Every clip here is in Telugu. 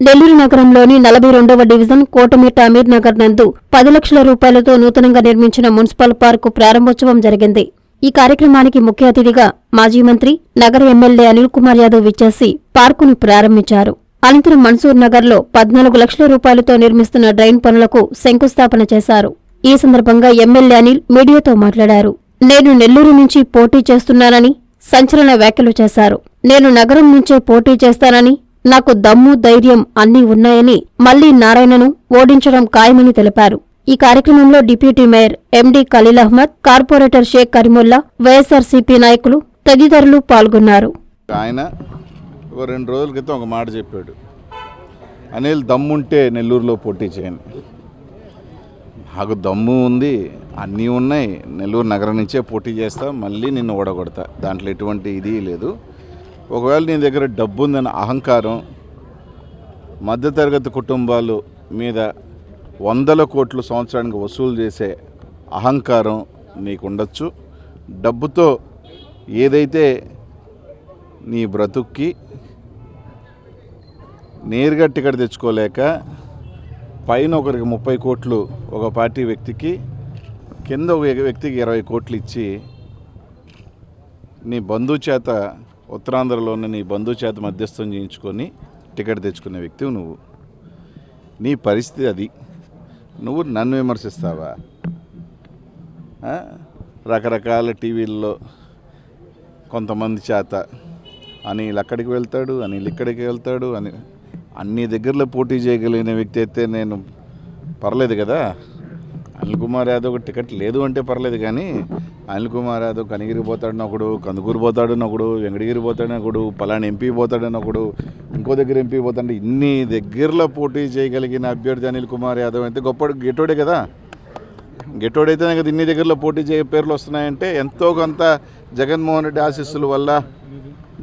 నెల్లూరు నగరంలోని నలభై రెండవ డివిజన్ కోటమిట్ట అమీర్ నగర్ నందు పది లక్షల రూపాయలతో నూతనంగా నిర్మించిన మున్సిపల్ పార్కు ప్రారంభోత్సవం జరిగింది. ఈ కార్యక్రమానికి ముఖ్య అతిథిగా మాజీ మంత్రి నగర ఎమ్మెల్యే అనిల్ కుమార్ యాదవ్ విచ్చేసి పార్కును ప్రారంభించారు. అనంతరం మన్సూర్ నగర్లో పద్నాలుగు లక్షల రూపాయలతో నిర్మిస్తున్న డ్రైన్ పనులకు శంకుస్థాపన చేశారు. ఈ సందర్భంగా ఎమ్మెల్యే అనిల్ మీడియాతో మాట్లాడారు. నేను నెల్లూరు నుంచి పోటీ చేస్తున్నానని సంచలన వ్యాఖ్యలు చేశారు. నేను నగరం నుంచే పోటీ చేస్తానని నాకు దమ్ము ధైర్యం అన్నీ ఉన్నాయని మళ్ళీ నారాయణను ఓడించడం ఖాయమని తెలిపారు. ఈ కార్యక్రమంలో deputy mayor MD Khaleel Ahmed corporator Sheikh Karimulla YSRCP నాయకులు తదితరులు పాల్గొన్నారు. ఆయన ఓ రెండు రోజుల క్రితం ఒక మాట చెప్పాడు. అనిల్ దమ్ముంటే నెల్లూరులో పోటీ చేయండి. నాకు దమ్ము ఉంది అన్నీ ఉన్నాయి. నెల్లూరు నగరం నుంచే పోటీ చేస్తా మళ్ళీ నిన్ను ఓడగొడతా. దాంట్లో ఎటువంటి ఇది లేదు. ఒకవేళ నీ దగ్గర డబ్బు ఉందన్న అహంకారం మధ్యతరగతి కుటుంబాలు మీద వందల కోట్లు సంవత్సరానికి వసూలు చేసే అహంకారం నీకు ఉండొచ్చు డబ్బుతో ఏదైతే నీ బ్రతుక్కి నేరుగా టికెట్ తెచ్చుకోలేక పైన ఒకరికి ముప్పై కోట్లు ఒక పార్టీ వ్యక్తికి కింద ఒక వ్యక్తికి ఇరవై కోట్లు ఇచ్చి నీ బంధువు చేత ఉత్తరాంధ్రలోని నీ బంధువు చేత మధ్యస్థం చేయించుకొని టికెట్ తెచ్చుకునే వ్యక్తివి నువ్వు. నీ పరిస్థితి అది. నువ్వు నన్ను విమర్శిస్తావా? రకరకాల టీవీల్లో కొంతమంది చేత అనిల్ అక్కడికి వెళ్తాడు అనిల్ ఇక్కడికి వెళ్తాడు అని అన్ని దగ్గరలో పోటీ చేయగలిగిన వ్యక్తి అయితే నేను పర్లేదు కదా? అనిల్ కుమార్ యాదవ్ టికెట్ లేదు అంటే పర్లేదు కానీ అనిల్ కుమార్ యాదవ్ కనిగిరి పోతాడని ఒకడు కందుకూరు పోతాడని ఒకడు వెంకటగిరి పోతాడని ఒకడు పలానా ఎంపీ పోతాడని ఒకడు ఇంకో దగ్గర ఎంపీ పోతాడు ఇన్ని దగ్గరలో పోటీ చేయగలిగిన అభ్యర్థి అనిల్ కుమార్ యాదవ్ అయితే గొప్ప గెటోడే కదా. గెటోడైతేనే కదా ఇన్ని దగ్గరలో పోటీ చేయ పేర్లు వస్తున్నాయంటే ఎంతో కొంత జగన్మోహన్ రెడ్డి ఆశీస్సుల వల్ల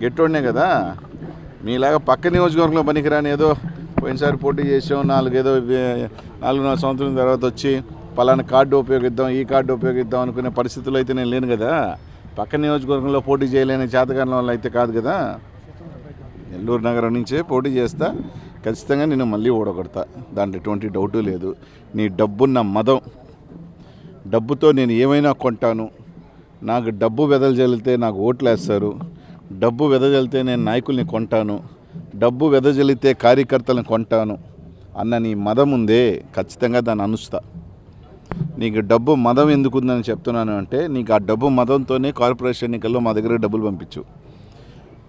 గెట్టోడినే కదా. మీలాగా పక్క నియోజకవర్గంలో పనికిరాని ఏదో పోయినసారి పోటీ చేసాం నాలుగేదో నాలుగున్నర సంవత్సరం తర్వాత వచ్చి పలానా కార్డు ఉపయోగిద్దాం ఈ కార్డు ఉపయోగిద్దాం అనుకునే పరిస్థితులు అయితే నేను లేను కదా. పక్క నియోజకవర్గంలో పోటీ చేయలేని చేతకారణం వల్ల అయితే కాదు కదా. నెల్లూరు నగరం నుంచే పోటీ చేస్తా ఖచ్చితంగా నేను మళ్ళీ ఓడగొడతా. దాంట్లో ఎటువంటి డౌటు లేదు. నీ డబ్బున్న మదం డబ్బుతో నేను ఏమైనా కొంటాను నాకు డబ్బు వెదజల్లితే నాకు ఓట్లు వేస్తారు డబ్బు వెదజల్లితే నేను నాయకుల్ని కొంటాను డబ్బు వెదజల్లితే కార్యకర్తలను కొంటాను అన్న నీ మదం ఉందే ఖచ్చితంగా దాన్ని అనుస్తా. నీకు డబ్బు మదం ఎందుకు ఉందని చెప్తున్నాను అంటే నీకు ఆ డబ్బు మదంతోనే కార్పొరేషన్ ఎన్నికల్లో మా దగ్గర డబ్బులు పంపించు.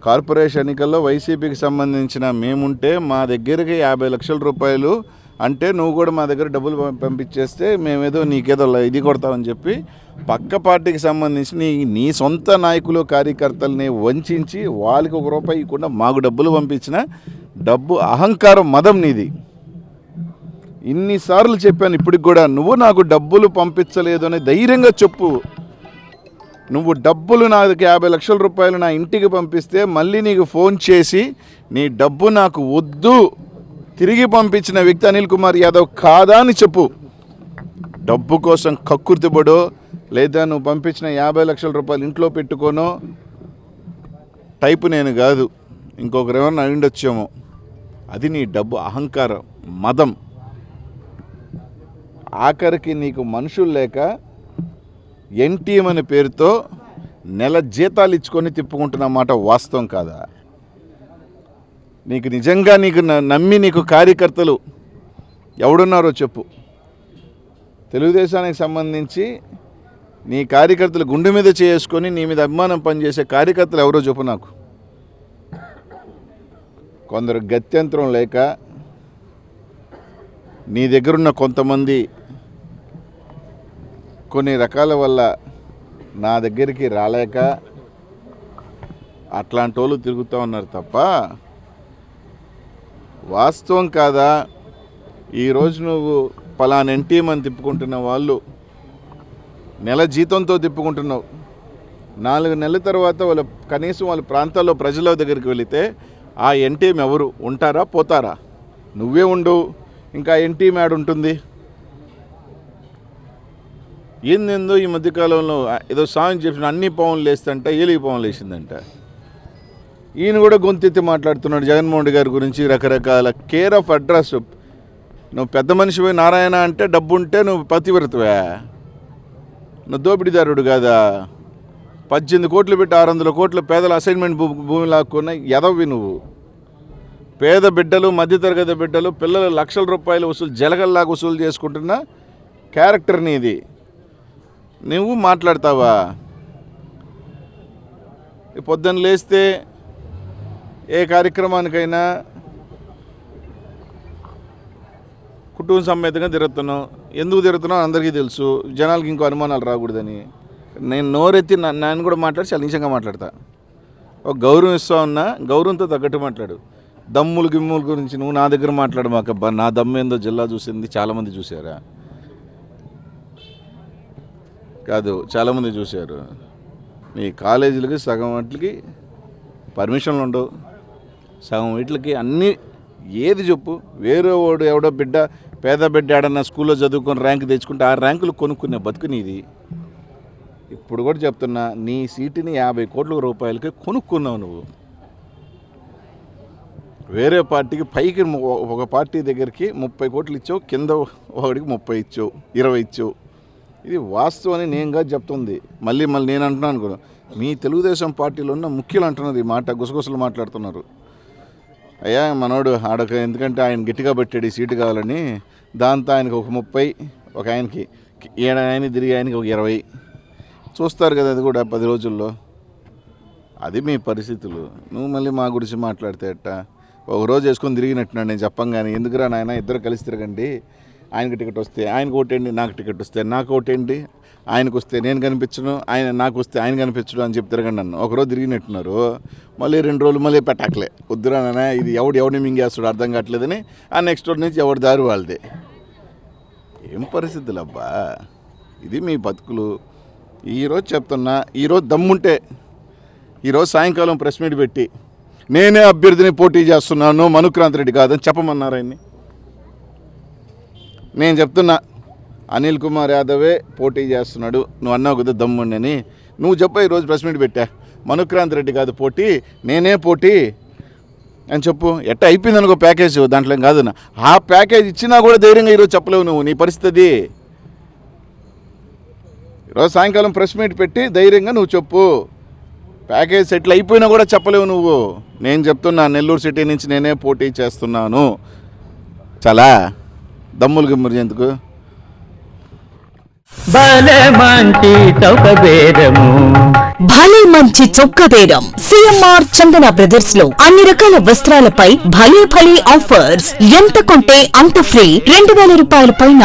కార్పొరేషన్ ఎన్నికల్లో వైసీపీకి సంబంధించిన మేముంటే మా దగ్గరికి యాభై లక్షల రూపాయలు అంటే నువ్వు కూడా మా దగ్గర డబ్బులు పం- పంపించేస్తే మేమేదో నీకేదో ఇది కొడతామని చెప్పి పక్క పార్టీకి సంబంధించి నీ నీ సొంత నాయకులు కార్యకర్తల్ని వంచి వాళ్ళకి ఒక రూపాయి ఇవ్వకుండా మాకు డబ్బులు పంపించిన డబ్బు అహంకారం మదం నీది. ఇన్నిసార్లు చెప్పాను ఇప్పటికి కూడా నువ్వు నాకు డబ్బులు పంపించలేదు అని ధైర్యంగా చెప్పు. నువ్వు డబ్బులు నాకు యాభై లక్షల రూపాయలు నా ఇంటికి పంపిస్తే మళ్ళీ నీకు ఫోన్ చేసి నీ డబ్బు నాకు వద్దు తిరిగి పంపించిన వ్యక్తి అనిల్ కుమార్ యాదవ్ కాదా అని చెప్పు. డబ్బు కోసం కక్కుర్తిపడో లేదా నువ్వు పంపించిన యాభై లక్షల రూపాయలు ఇంట్లో పెట్టుకోనో టైపు నేను కాదు. ఇంకొకరు ఎవరన్నా అయిండొచ్చేమో అది నీ డబ్బు అహంకారం మదం. ఆఖరికి నీకు మనుషులు లేక ఎన్టీఎం అనే పేరుతో నెల జీతాలు ఇచ్చుకొని తిప్పుకుంటున్న మాట వాస్తవం కాదా? నీకు నిజంగా నీకు న- నమ్మి నీకు కార్యకర్తలు ఎవడున్నారో చెప్పు. తెలుగుదేశానికి సంబంధించి నీ కార్యకర్తలు గుండె మీద చేసుకొని నీ మీద అభిమానం పనిచేసే కార్యకర్తలు ఎవరో చెప్పు నాకు. కొందరు గత్యంతరం లేక నీ దగ్గరున్న కొంతమంది కొన్ని రకాల వల్ల నా దగ్గరికి రాలేక అట్లాంటి వాళ్ళు తిరుగుతూ ఉన్నారు తప్ప వాస్తవం కాదా? ఈరోజు నువ్వు పలానా ఎన్టీఎం అని తిప్పుకుంటున్న వాళ్ళు నెల జీతంతో తిప్పుకుంటున్నావు. నాలుగు నెలల తర్వాత వాళ్ళ కనీసం వాళ్ళ ప్రాంతాల్లో ప్రజల దగ్గరికి వెళితే ఆ ఎన్టీఎం ఎవరు? ఉంటారా? పోతారా? నువ్వే ఉండు. ఇంకా ఎన్టీఎం యాడ్ ఉంటుంది ఏందేందో ఈ మధ్యకాలంలో ఏదో సాంగ్ చెప్పిన అన్ని పవన్లు లేస్తంట ఏలిగి పవన్లు వేసిందంట ఈయన కూడా గొంతెత్తి మాట్లాడుతున్నాడు జగన్మోహన్ రెడ్డి గారి గురించి రకరకాల కేర్ ఆఫ్ అడ్రస్ నువ్వు పెద్ద మనిషివి నారాయణ అంటే డబ్బు ఉంటే నువ్వు పతివ్రతవే. నువ్వు దోపిడీదారుడు కాదా? పద్దెనిమిది కోట్లు పెట్టి ఆరు వందల కోట్ల పేదల అసైన్మెంట్ భూ భూమి లాక్కున్న ఎదవి నువ్వు. పేద బిడ్డలు మధ్యతరగతి బిడ్డలు పిల్లలు లక్షల రూపాయలు వసూలు జలగల్లాగా వసూలు చేసుకుంటున్న క్యారెక్టర్ నీది. నువ్వు మాట్లాడతావా? పొద్దున్న లేస్తే ఏ కార్యక్రమానికైనా కుటుంబ సమేతంగా తిరుగుతున్నాం ఎందుకు తిరుగుతున్నాం అందరికీ తెలుసు. జనాలకి ఇంకో అనుమానాలు రాకూడదని. నేను నోరెత్తి నా- నేను కూడా మాట్లాడి చాలా నిజంగా మాట్లాడతా. ఒక గౌరవం ఇస్తా ఉన్నా గౌరవంతో తగ్గట్టు మాట్లాడు. దమ్ములు గిమ్ముల గురించి నువ్వు నా దగ్గర మాట్లాడమాకబ్బా. నా దమ్ము ఏందో జిల్లా చూసింది చాలామంది చూసారా? కాదు చాలామంది చూశారు. మీ కాలేజీలకి సగం వాటికి పర్మిషన్లు ఉండవు. సగం వీటికి అన్నీ ఏది చెప్పు. వేరే వాడు ఎవడో బిడ్డ పేద బిడ్డ ఆడన్న స్కూల్లో చదువుకొని ర్యాంక్ తెచ్చుకుంటే ఆ ర్యాంకులు కొనుక్కునే బతుకు నీది. ఇప్పుడు కూడా చెప్తున్నా నీ సీటుని యాభై కోట్ల రూపాయలకి కొనుక్కున్నావు నువ్వు. వేరే పార్టీకి పైకి ఒక పార్టీ దగ్గరికి ముప్పై కోట్లు ఇచ్చావు కింద ఒకడికి ముప్పై ఇచ్చావు ఇరవై ఇచ్చావు. ఇది వాస్తవం అని నేను కాదు చెప్తుంది. మళ్ళీ మళ్ళీ నేను అంటున్నాను కూడా. మీ తెలుగుదేశం పార్టీలో ఉన్న ముఖ్యులు అంటున్నారు ఈ మాట గుసగుసలు మాట్లాడుతున్నారు. అయ్యా మనోడు ఆడక ఎందుకంటే ఆయన గట్టిగా పెట్టాడు ఈ సీటు కావాలని. దాంతో ఆయనకు ఒక ముప్పై ఒక ఆయనకి ఏడు ఆయన తిరిగి ఆయనకి ఒక ఇరవై. చూస్తారు కదా అది కూడా పది రోజుల్లో. అది మీ పరిస్థితులు. నువ్వు మళ్ళీ మా గురించి మాట్లాడితే అట్ట ఒక రోజు వేసుకొని తిరిగినట్టున్నాడు నేను చెప్పంగానే. ఎందుకురా నాయన ఇద్దరు కలిసి తిరగండి. ఆయనకు టికెట్ వస్తే ఆయనకు ఓటేండి నాకు టికెట్ వస్తే నాకు ఓటేండి ఆయనకు వస్తే నేను కనిపించను ఆయన నాకు వస్తే ఆయన కనిపించడు అని చెప్పి తిరగండి నన్ను. ఒకరోజు తిరిగినట్టున్నారు. మళ్ళీ రెండు రోజులు మళ్ళీ పెట్టాకలే. వద్దురా ఇది ఎవడు ఎవడిని మింగేస్తాడు అర్థం కావట్లేదని ఆ నెక్స్ట్ రోజు నుంచి ఎవరి దారి వాళ్ళదే. ఏం పరిస్థితులు అబ్బా ఇది మీ బతుకులు. ఈరోజు చెప్తున్నా ఈరోజు దమ్ముంటే ఈరోజు సాయంకాలం ప్రెస్ మీట్ పెట్టి నేనే అభ్యర్థిని పోటీ చేస్తున్నాను మనుక్రాంత్ రెడ్డి కాదని చెప్పమన్నారు ఆయన్ని. నేను చెప్తున్నా అనిల్ కుమార్ యాదవే పోటీ చేస్తున్నాడు. నువ్వు అన్నావు కదా దమ్ముండని. నువ్వు చెప్పు ఈరోజు ప్రెస్ మీట్ పెట్టా. మనుక్రాంత్ రెడ్డి కాదు పోటీ నేనే పోటీ అని చెప్పు. ఎట్ట అయిపోయింది అనుకో ప్యాకేజ్ దాంట్లో ఏం కాదు నా. ఆ ప్యాకేజ్ ఇచ్చినా కూడా ధైర్యంగా ఈరోజు చెప్పలేవు నువ్వు. నీ పరిస్థితి ఈరోజు సాయంకాలం ప్రెస్ మీట్ పెట్టి ధైర్యంగా నువ్వు చెప్పు. ప్యాకేజ్ సెటిల్ అయిపోయినా కూడా చెప్పలేవు నువ్వు. నేను చెప్తున్నా నెల్లూరు సిటీ నుంచి నేనే పోటీ చేస్తున్నాను. చాలా? దమ్ములు గిమ్మురు ఎందుకు? భలే మంచి చౌక బేరము భలే మంచి చొక్క బేరం సిఎంఆర్ చందన బ్రదర్స్లో అన్ని రకాల వస్త్రాలపై భలే భలే ఆఫర్స్. ఎంత కొంటే అంత ఫ్రీ. రెండు వేల రూపాయల పైన